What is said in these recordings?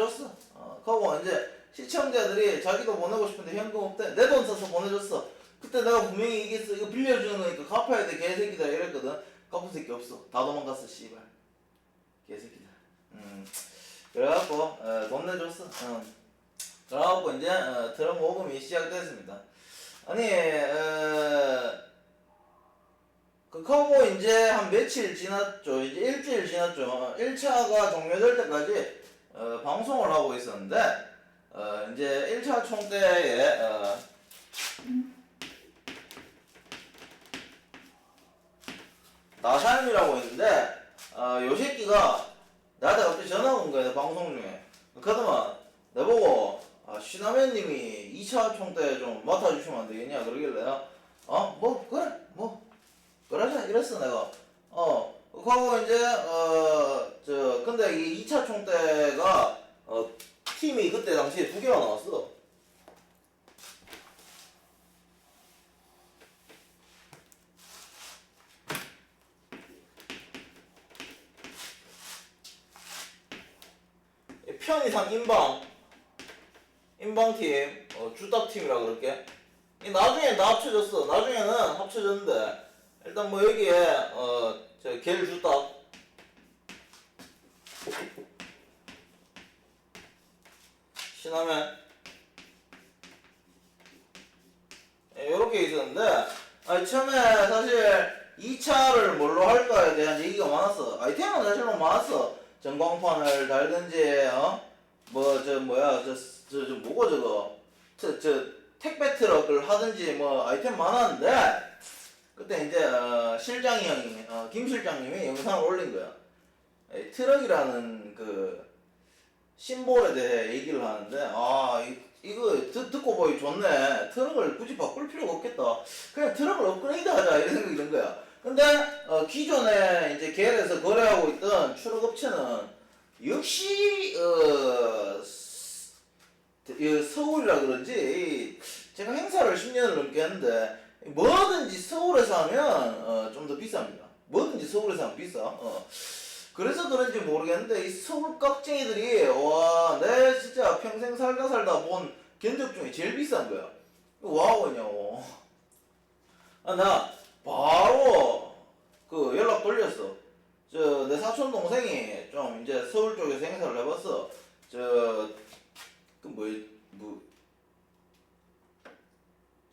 보내줬어. 어, 그거 이제 시청자들이 자기도 보내고 싶은데 현금 없대. 내 돈 써서 보내줬어. 그때 내가 분명히 써- 이거 빌려주는 거니까 갚아야 돼 개새끼다 이랬거든. 갚은 새끼 없어. 다 도망갔어 씨발. 개새끼다. 음. 그래갖고 어, 돈 내줬어. 어. 그래갖고 이제 어, 트럭 모금이 시작됐습니다. 아니 어, 그 커버 이제 한 며칠 지났죠. 이제 일주일 지났죠. 1차가 종료될 때까지 어, 방송을 하고 있었는데 어, 이제 1차 총대에 어, 나샤임이라고 있는데 어, 요 새끼가 나한테 갑자기 전화가 온 거야 방송 중에 그러더만 내보고 아, 시나맨님이 2차 총대 좀 맡아주시면 안 되겠냐 그러길래 어? 뭐 그래 뭐 그러자 이랬어 내가 어그 하고 이제 어 저 근데 이 2차 총대가 어 팀이 그때 당시에 두 개가 나왔어. 편의상 인방 인방팀 어, 주답팀이라 그럴게. 이 나중에 다 합쳐졌어. 나중에는 합쳐졌는데 일단 뭐 여기에 어 저겔 주답 신라면. 이렇게 있었는데 아니 처음에 사실 2차를 뭘로 할까에 대한 얘기가 많았어. 아이템은 사실 너무 많았어. 전광판을 달든지 어 뭐 저 뭐야 저 저 저 뭐고 저거. 저 저 택배 트럭을 하든지 뭐 아이템 많았는데 그때 이제 어, 실장이 형이 어, 김 실장님이 영상을 올린 거야. 이 트럭이라는 그 심볼에 대해 얘기를 하는데 아 이, 듣, 듣고 보기 좋네. 트럭을 굳이 바꿀 필요가 없겠다. 그냥 트럭을 업그레이드 하자. 이런 생각이 든 거야. 근데 어, 기존에 이제 계열에서 거래하고 있던 추락 업체는 역시 어, 서울이라 그런지 이 제가 행사를 10년을 넘게 했는데 뭐든지 서울에서 하면 어, 좀 더 비쌉니다. 뭐든지 서울에서 하면 비싸. 어. 그래서 그런지 모르겠는데 이 서울 깍쟁이들이 와 내 진짜 평생 살다 살다 본 견적 중에 제일 비싼 거야. 이거 뭐 있냐고. 아, 나 바로 그 연락 돌렸어. 저 내 사촌 동생이 좀 이제 서울 쪽에서 행사를 해봤어. 저그 뭐뭐 뭐,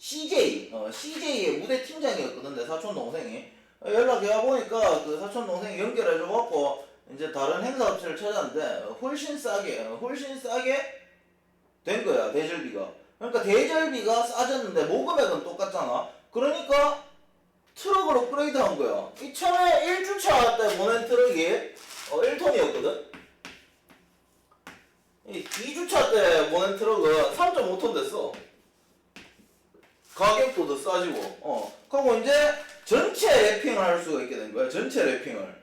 CJ 어 CJ의 무대 팀장이었거든 내 사촌 동생이. 어, 연락해 보니까 그 사촌 동생이 연결해 줘갖고 이제 다른 행사 업체를 찾았는데 어, 훨씬 싸게 어, 훨씬 싸게 된 거야 대절비가. 그러니까 대절비가 싸졌는데 모금액은 똑같잖아. 그러니까 트럭을 업그레이드 한 거야. 이 처음에 1주차 때 보낸 트럭이 어 1톤이었거든? 이 2주차 때 보낸 트럭은 3.5톤 됐어 가격도 더 싸지고. 어. 그리고 이제 전체 랩핑을 할 수가 있게 된 거야 전체 랩핑을.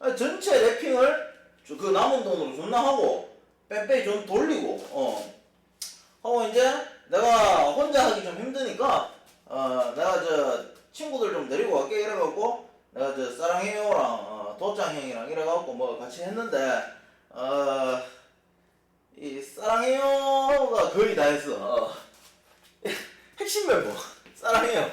아니, 전체 랩핑을 저- 그 남은 돈으로 존나 하고 빼빼 좀 돌리고 어. 하고 이제 내가 혼자 하기 좀 힘드니까 어 내가 저 친구들 좀 데리고 갈게 이래갖고 내가 저 사랑해요랑 어, 도짱 형이랑 이래갖고 뭐 같이 했는데 어 이 사랑해요가 거의 다 했어. 어. 핵심 멤버. 사랑해요.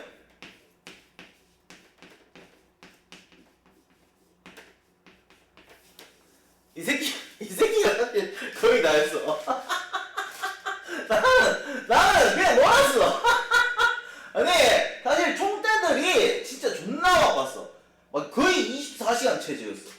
이 새끼 이 새끼가 사실 거의 다 했어. 나는 나는 그냥 놀았어. 아니 사실 총대들이 진짜 존나 바빴어. 막 거의 24시간 체제였어.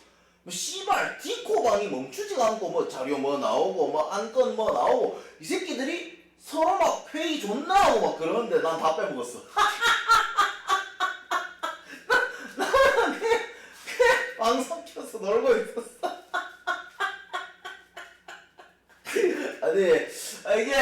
뭐 씨발 디코방이 멈추지가 않고 뭐 자료 뭐 나오고 뭐 안건 뭐 나오고 이 새끼들이 서로 막 회의 존나 하고 막 그러는데 난 다 빼먹었어 나는 그냥 그냥 방송 켜서 놀고 있었어 아니 아, 이게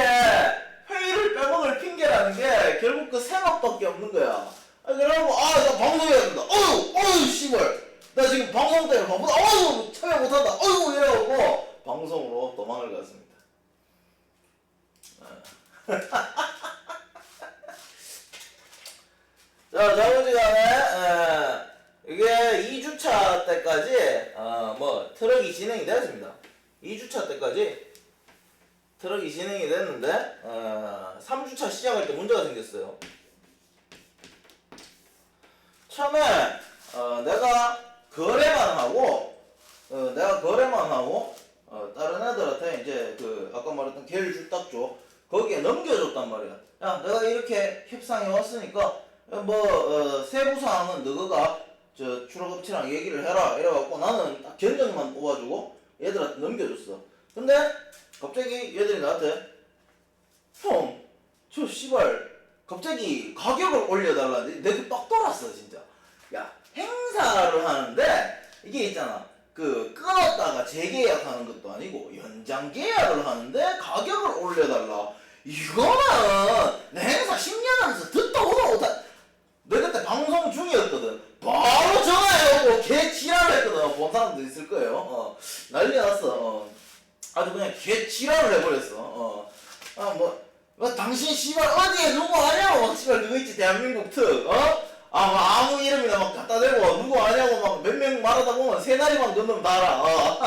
회의를 빼먹을 핑계라는 게 결국 그 생각밖에 없는 거야. 아, 그러고 아 나 방송해야 된다. 어유 어유 씨발 나 지금 방송 때문에 바쁘다. 어유 참여 못한다. 어유 이래갖고 방송으로 도망을 갔습니다. 자, 자부지간에 이게 2주차 때까지 어, 뭐 트럭이 진행이 되었습니다. 2주차 때까지 트럭이 진행이 됐는데 어, 3주차 시작할 때 문제가 생겼어요. 처음에 어, 내가 거래만 하고 어, 내가 거래만 하고 어, 다른 애들한테 이제 그 아까 말했던 계열 줄딱조 거기에 넘겨줬단 말이야. 야 내가 이렇게 협상해 왔으니까 뭐 어, 세부 사항은 너가 저 출하급체랑 얘기를 해라 이래갖고 나는 딱 견적만 뽑아주고 얘들한테 넘겨줬어. 근데 갑자기 얘들이 나한테 형, 저 씨발 갑자기 가격을 올려달라는데 내가 빡 돌았어 진짜. 야 행사를 하는데 이게 있잖아. 그 끊었다가 재계약하는 것도 아니고 연장 계약을 하는데 가격을 올려달라. 이거는 내 행사 10년 하면서 듣다 보다 못한. 내 그때 방송 중이었거든. 바로 전화해오고 개 지랄했거든. 본 사람도 있을 거예요. 어, 난리 났어. 어. 아주 그냥 개 지랄을 해버렸어. 어. 아, 뭐, 뭐, 당신 씨발 어디에 누구 아냐고 막 씨발 그거 있지 대한민국 특, 어? 아, 뭐 아무 이름이나 막 갖다 대고 누구 아냐고 막 몇 명 말하다 보면 세 다리만 건너면 다 알아. 어.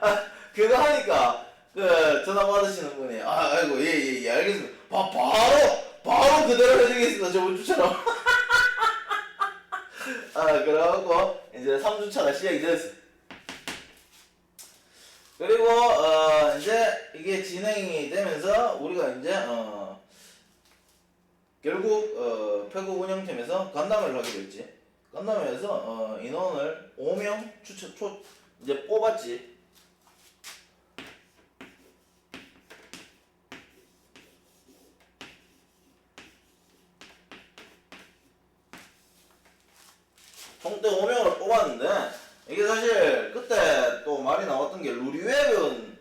아, 그거 하니까 그 전화 받으시는 분이 아, 아이고 예예예 예, 알겠습니다. 바, 바로 바로 그대로 해주겠습니다. 저번 주처럼. 아, 그래갖고 이제 3주차가 시작이 됐어. 그리고 어 이제 이게 진행이 되면서 우리가 이제 어 결국 어 태국 운영팀에서 간담회를 하게 됐지. 간담회에서 어 인원을 5명 추천 초 이제 뽑았지. 총대 5명을 뽑았는데 이게 사실 그때 또 말이 나왔던 게 루리웹은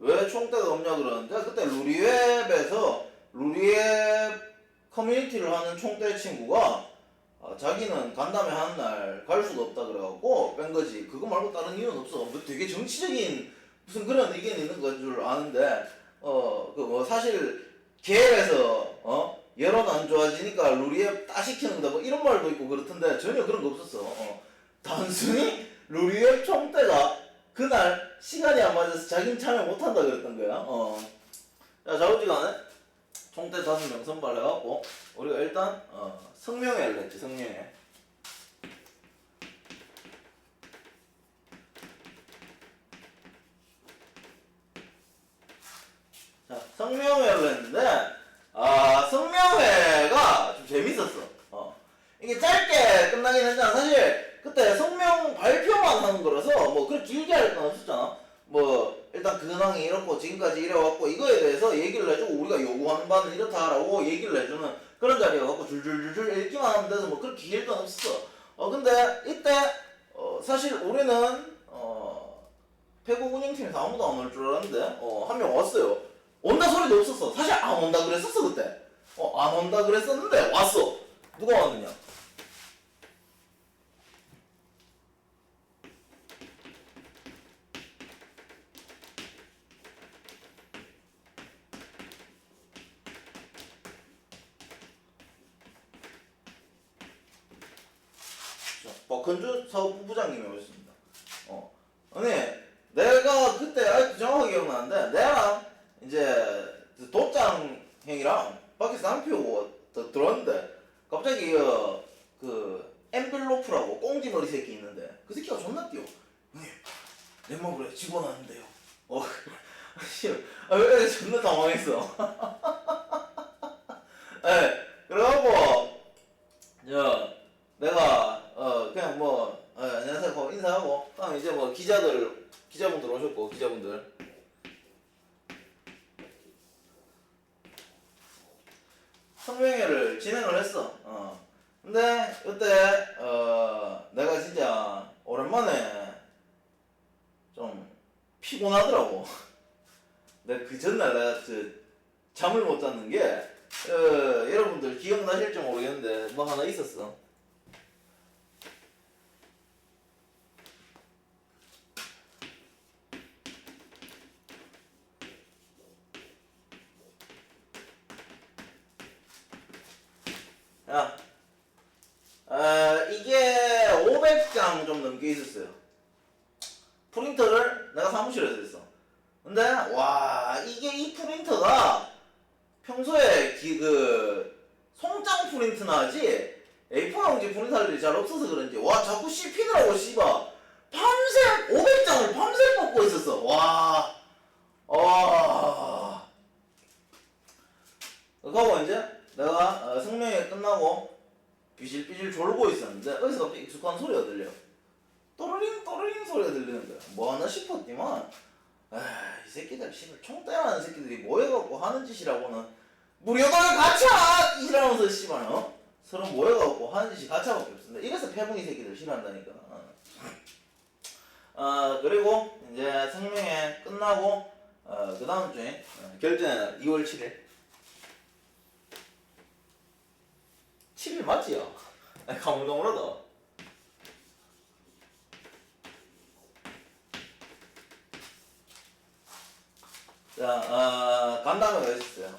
왜 총대가 없냐 그러는데 그때 루리웹에서 루리웹 커뮤니티를 하는 총대 친구가 아, 자기는 간담회 하는 날 갈 수가 없다 그래갖고 뺀 거지. 그거 말고 다른 이유는 없어. 뭐 되게 정치적인 무슨 그런 의견이 있는 건 줄 아는데 어 그 뭐 사실 계열에서 어 여론 안 좋아지니까 루리앱 따시키는 거다 뭐 이런 말도 있고 그렇던데 전혀 그런 거 없었어. 어. 단순히 루리앱 총대가 그날 시간이 안 맞아서 자기는 참여 못한다 그랬던 거야. 어. 자 자우지간에 총대 다섯 명 선발해갖고 우리가 일단 어, 성명회를 했지 성명회 자 성명회를 했는데 아 성명회가 좀 재밌었어. 어. 이게 짧게 끝나긴 했잖아. 사실 그때 성명 발표만 하는 거라서 뭐 그렇게 길게 할 건 없었잖아. 뭐 일단 근황이 이렇고 지금까지 이래왔고 이거에 대해서 얘기를 해주고 우리가 요구하는 바는 이렇다라고 얘기를 해주는 그런 자리여갖고 줄줄줄줄 읽기만 하면 돼서 뭐 그렇게 길건 없었어. 어 근데 이때 어 사실 우리는 어 배구 운영팀에서 아무도 안 올 줄 알았는데 어 한 명 왔어요. 온다 소리도 없었어. 사실 안 온다 그랬었어 그때. 어 안 온다 그랬었는데 왔어. 누가 왔느냐 자, 박헌준 사업부 부장님이 오셨습니다. 어. 아니, 내가 그때 아직도 정확하게 기억나는데, 내랑 이제 그 도장 형이랑 밖에서 한표 들었는데, 갑자기 그, 그 엠블로프라고 꽁지 머리 새끼 있는데, 그 새끼가 존나 뛰어. 내 먹으래 집어넣는데요. 어, 씨, 아, 왜 존나 당황했어. 예, 그래갖고, 저, 내가 어 그냥 뭐 어, 안녕하세요 하고 인사하고 다음 이제 뭐 기자들 기자분들 오셨고 기자분들 성명회를 진행을 했어. 어. 근데 그때 어 내가 진짜 오랜만에 좀 피곤하더라고. 내가 그 전날 내가 그 잠을 못 잤는 게 어, 여러분들 기억나실지 모르겠는데 뭐 하나 있었어. 야, 아, 이게 500장 좀 넘게 있었어요. 프린터를 내가 사무실에서 했어. 근데, 와, 아 이게 이 프린터가 평소에 기, 그 송장 프린트나 하지? A4 용지 프린터들이 잘 없어서 그런지. 와 자꾸 씹히더라고 씨발. 밤새 500장을 밤새 뽑고 있었어. 와. 아. 그거 이제 내가 어, 성명회 끝나고 비실비실 졸고 있었는데 어디서 익숙한 소리가 들려 또르링 또르링 소리가 들리는 거야 뭐 하나 싶었지만 아이 새끼들 씨발 총 때라는 새끼들이 모여갖고 하는 짓이라고는 무료돌 가차! 이러면서 씨발 어? 서로 모여갖고 하는 짓이 가차밖에 없습니다 이래서 패붕이 새끼들 싫어한다니까 어. 어, 그리고 이제 성명회 끝나고 어, 그 다음 주에 어, 결제는 2월 7일 7일 맞지요? 가물가물하다 자, 어, 간담회가 있었어요.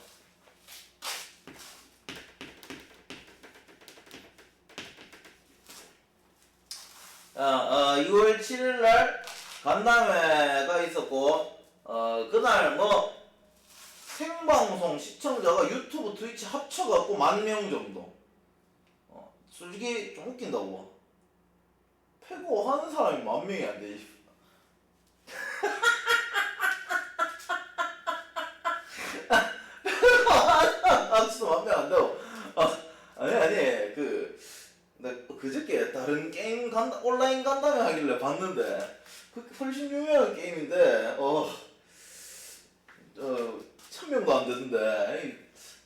자, 어, 2월 7일 날 간담회가 있었고, 어, 그날 뭐, 생방송 시청자가 유튜브, 트위치 합쳐갖고 만 명 정도. 어, 솔직히 좀 웃긴다고. 패고 하는 사람이 만 명이 안 되지. 아, 진짜 맘에 안 돼요. 아, 아니, 아니, 그, 나 그저께 다른 게임 간다, 온라인 간담회 하길래 봤는데, 그 훨씬 유명한 게임인데, 어, 어, 천 명도 안 되던데,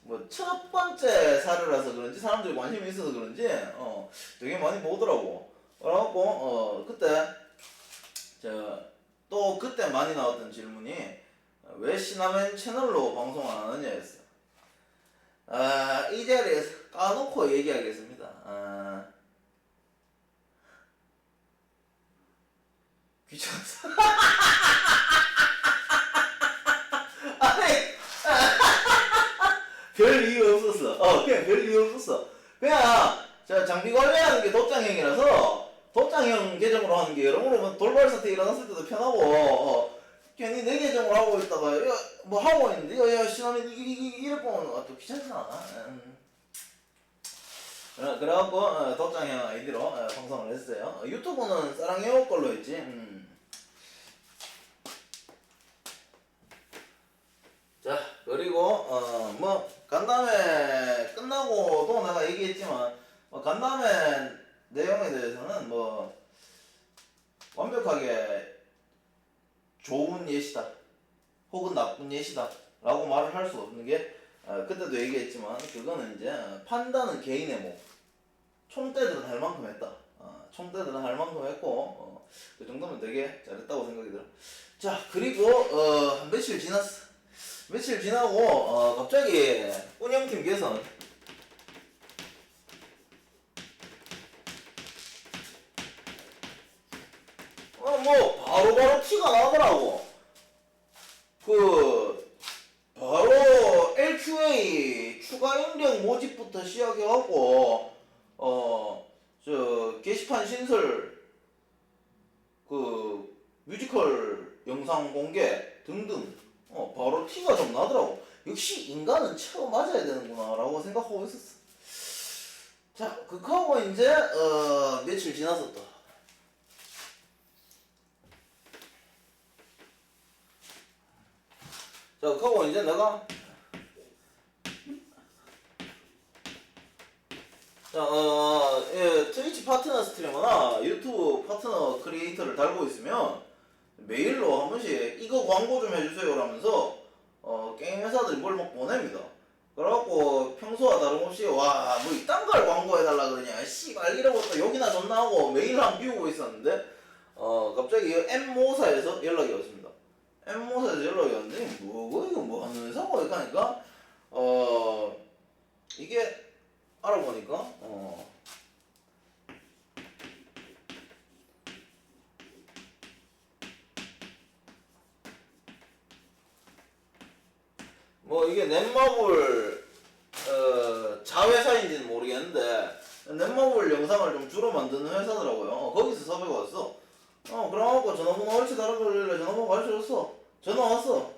뭐, 첫 번째 사례라서 그런지, 사람들이 관심이 있어서 그런지, 어, 되게 많이 보더라고. 그래갖고, 어, 그때, 저, 또 그때 많이 나왔던 질문이, 어, 왜 시나멘 채널로 방송 안 하느냐였어요. 아, 이 자리에서 까놓고 얘기하겠습니다. 아, 귀찮아서. 아니, 별 이유 없었어. 어, 그냥 별 이유 없었어. 그냥, 저 장비 관리하는 게 돗장형이라서, 돗장형 계정으로 하는 게 여러모로 뭐 돌발 사태 일어났을 때도 편하고, 어, 괜히 내 계정으로 하고 있다가, 야, 뭐 하고 있는데, 야, 야, 신하면 이, 이, 이, 이럴 거면 아, 또 귀찮잖아. 음. 어, 그래갖고, 어, 돗장형 아이디로 어, 방송을 했어요. 어, 유튜브는 사랑해요 걸로 했지. 음. 자, 그리고, 어, 뭐, 간담회 끝나고도 내가 얘기했지만, 뭐, 간담회 내용에 대해서는 뭐, 완벽하게 좋은 예시다. 혹은 나쁜 예시다. 라고 말을 할 수 없는 게, 어, 그때도 얘기했지만, 그거는 이제, 어, 판단은 개인의 목. 총대들은 할 만큼 했다. 어, 총대들은 할 만큼 했고, 어, 그 정도면 되게 잘했다고 생각이 들어. 자, 그리고, 어, 한 며칠 지났어. 며칠 지나고 어, 갑자기 운영팀 개선 어 뭐 바로바로 티가 나더라고 그 바로 LQA 추가 인력 모집부터 시작해갖고 어 저 게시판 신설 그 뮤지컬 영상 공개 등등 어, 바로 티가 좀 나더라고. 역시 인간은 채워 맞아야 되는구나라고 생각하고 있었어. 자, 그하고 이제 어, 며칠 또. 자, 그하고 이제 내가 어, 예, 트위치 파트너 스트리머나 유튜브 파트너 크리에이터를 달고 있으면 메일로 한 번씩 이거 광고 좀 해주세요 라면서 어, 게임 회사들이 뭘 막 보냅니다. 그래갖고 평소와 다름없이 와 뭐 이딴 걸 광고해달라 그러냐 씨발 이러고 또 욕이나 존나 하고 메일 한 비우고 있었는데 어 갑자기 M모사에서 연락이 왔습니다. M모사에서 연락이 왔는데 뭐고 이거 뭐 하는 회사고 이렇게 하니까 어 이게 알아보니까 어 뭐 이게 넷마블 어, 자회사인지는 모르겠는데 넷마블 영상을 좀 주로 만드는 회사더라고요. 어, 거기서 섭외가 왔어. 어 그래갖고 전화번호 다른 걸래 전화번호 가르쳐줬어. 전화 왔어.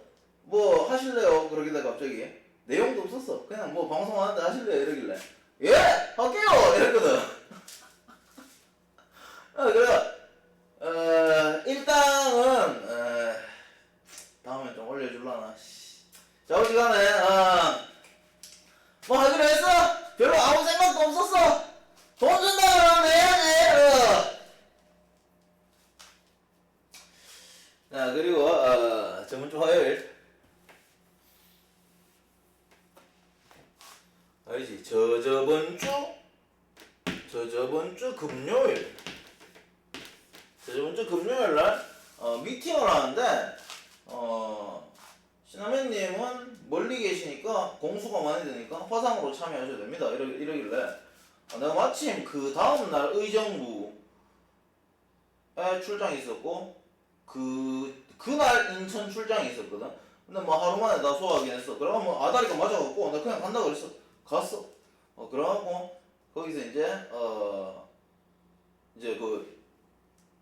뭐 하실래요? 그러길래 갑자기 내용도 없었어. 그냥 뭐 방송하는데 하실래요? 이러길래 예? 할게요! 이랬거든. 어, 그래 어, 일당은 어, 다음에 좀 올려줄라나. 씨. 자 어지간에 어, 뭐 하기로 했어? 별로 아무 생각도 없었어. 돈 준다 그러면 해야지. 어. 자 그리고 어, 저번 주 화요일 알지? 저 저번 주, 저 저번 주 금요일, 저 저번 주 금요일 날 어, 미팅을 하는데 어, 신하면님은 멀리 계시니까 공수가 많이 되니까 화상으로 참여하셔야 됩니다. 이러, 이러길래 아, 내가 마침 그 다음 날 의정부에 출장이 있었고 그 그날 인천 출장이 있었거든. 근데 뭐 하루 만에 다 소화하긴 했어. 그러면 뭐 아다리가 맞아갖고 나 그냥 간다 그랬어. 갔어. 어 그러고 거기서 이제 어 이제 그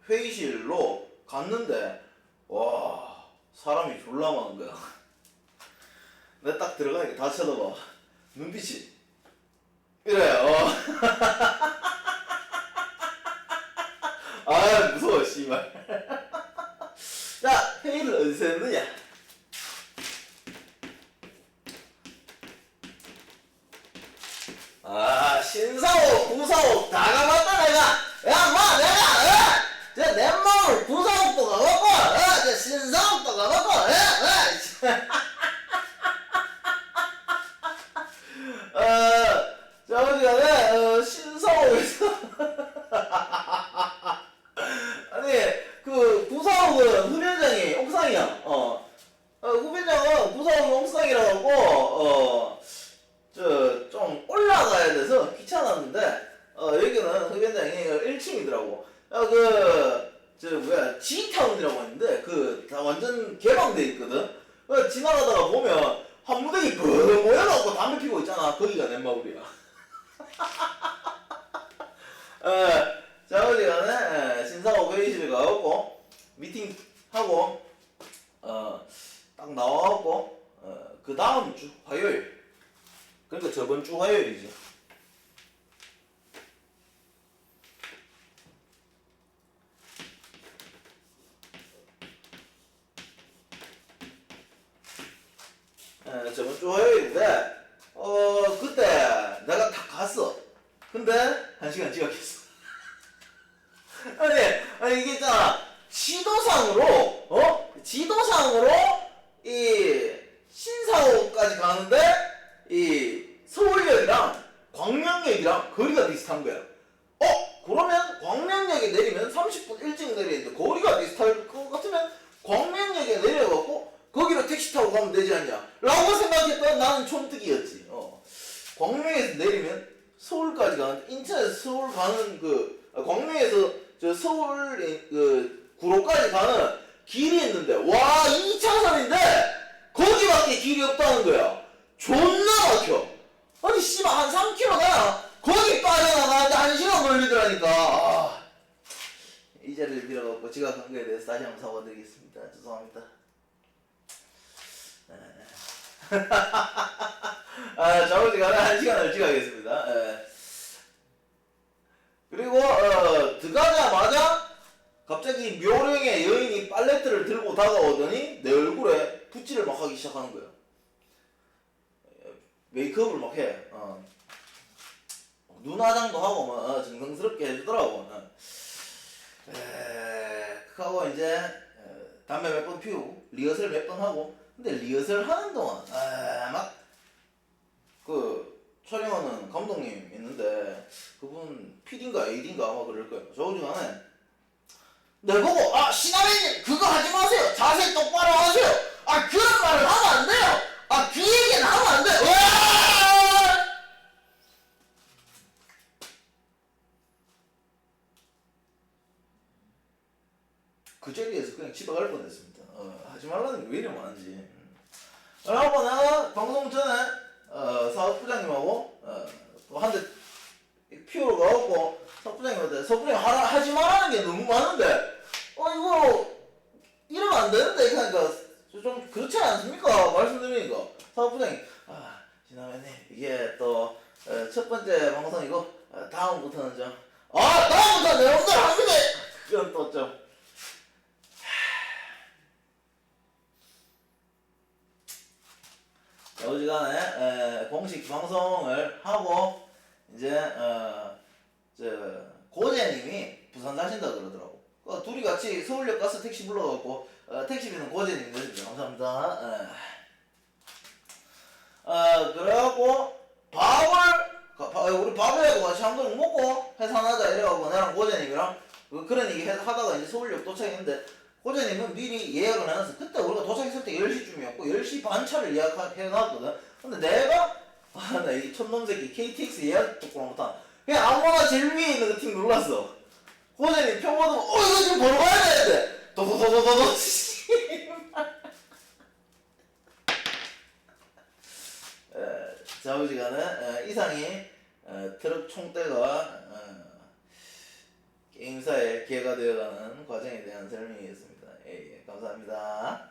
회의실로 갔는데 와 사람이 졸라 많은 거야. 내가 딱 들어가니까 다 쳐다봐. 눈빛이 이래. 어. 아 무서워 씨발. 자 회의를 어디서 했느냐? 아 신사옥 구사옥 다 가봤다 내가 야마 내가 어? 저내 마을 구사옥도 가봤고 어? 저 신사옥도 가봤고 어? 어? 어, 저기가 어, 신사옥에서 아니 그 구사옥은 흡연장이 옥상이야 어, 어 흡연장은 구사옥이 옥상이라고 어 저 좀 올라가야 돼서 귀찮았는데 어 여기는 흡연장이 1층이더라고. 그저 뭐야 G타운이라고 했는데 그 다 완전 개방돼 있거든. 어, 지나가다가 보면 한 무더기 그 모여갖고 담배 피고 있잖아. 거기가 내 마을이야. 어, 자 어디 간에 신사옥 회의실 가고 미팅 하고 어 딱 나와갖고 어 그 다음 주 화요일. 그러니까 저번 주 화요일이지. 에, 저번 주 화요일인데, 어, 그때 내가 딱 갔어. 근데, 한 시간 지각했어. 아니, 아니, 이게 있잖아. 지도상으로, 어? 지도상으로, 이, 신사옥까지 가는데, 이 서울역이랑 광명역이랑 거리가 비슷한 거야. 어? 그러면 광명역에 내리면 30분 일찍 내리는데 거리가 비슷할 것 같으면 광명역에 내려가고 거기로 택시 타고 가면 되지 않냐? 라고 생각했던 나는 촌뜨기였지. 어. 광명에서 내리면 서울까지 가는 인천에서 서울 가는 그 아, 광명에서 저 서울 이- 그 구로까지 가는 길이 있는데 와 2차선인데 거기밖에 길이 없다는 거야. 존나 막혀. 아니 씨발 한 3km 가 거기 빠져나가는데 한 시간 걸리더라니까. 아, 이 자리를 빌어갖고 지각한 거에 대해서 다시 한번 사과드리겠습니다. 죄송합니다. 네. 아, 자우지간에 한 시간을 지각하겠습니다. 예. 그리고 어, 들어가자마자 갑자기 묘령의 여인이 팔레트를 들고 다가오더니 내 얼굴에 붓질을 막 하기 시작하는 거야. 메이크업을 막 해. 어. 눈 화장도 하고 막 어, 정성스럽게 해주더라고. 어. 에, 하고 이제 어, 담배 몇 번 피우고 리허설 몇 번 하고 근데 리허설 하는 동안 아, 막그 촬영하는 감독님 있는데 그분 PD인가 AD인가 아마 그럴 거예요. 저 오중간에 내 보고 아 신하배님 그거 하지 마세요. 자세 똑바로 하세요. 아 그런 말을 하면 안 돼요. 아 그 얘기는 하면 안 돼요. 으아! 그 자리에서 그냥 집에 갈 뻔했습니다. 어, 하지 말라는 게 왜 이래 많은지. 그러고 내가 방송 전에 어, 사업부장님하고 어, 또한 대 피우러 가고 사업부장님한테 사업부장님 하라, 하지 말라는 게 너무 많은데 어 이거 이러면 안 되는데 그러니까 저좀 그렇지 않습니까? 말씀드리니까 사업부장님. 아 지나면님 이게 또 첫 번째 방송이고 어, 다음부터는 좀. 아 다음부터 내용들 합니다 그건 또좀. 어지간에 에, 공식 방송을 하고 이제 어, 저 고재님이 부산 가신다 그러더라고. 그 둘이 같이 서울역 가서 택시 불러갖고 어, 택시비는 고재님 내주죠. 감사합니다. 에. 어 그래갖고 밥을 가- 바- 우리 밥이라도 같이 한 그릇 먹고 해산하자 이래갖고 나랑 고재님이랑 그- 그런 얘기 해- 하다가 이제 서울역 도착했는데 고재님은 미리 예약을 해놨어. 그때 우리가 도착했을 때 10시쯤이었고 10시 반 차를 예약해놨거든. 근데 내가 아, 나이 촌놈 새끼 KTX 예약 조건 못한 그냥 아무나 제일 위에 있는 그 팀 눌렀어. 고재님 평범도 어 이거 지금 보러 가야 되는데 도도도도도도 자우지간은 이상이 어, 트럭 총대가 어, 게임사에 기회가 되어가는 과정에 대한 설명이었습니다. 예, 예, 감사합니다.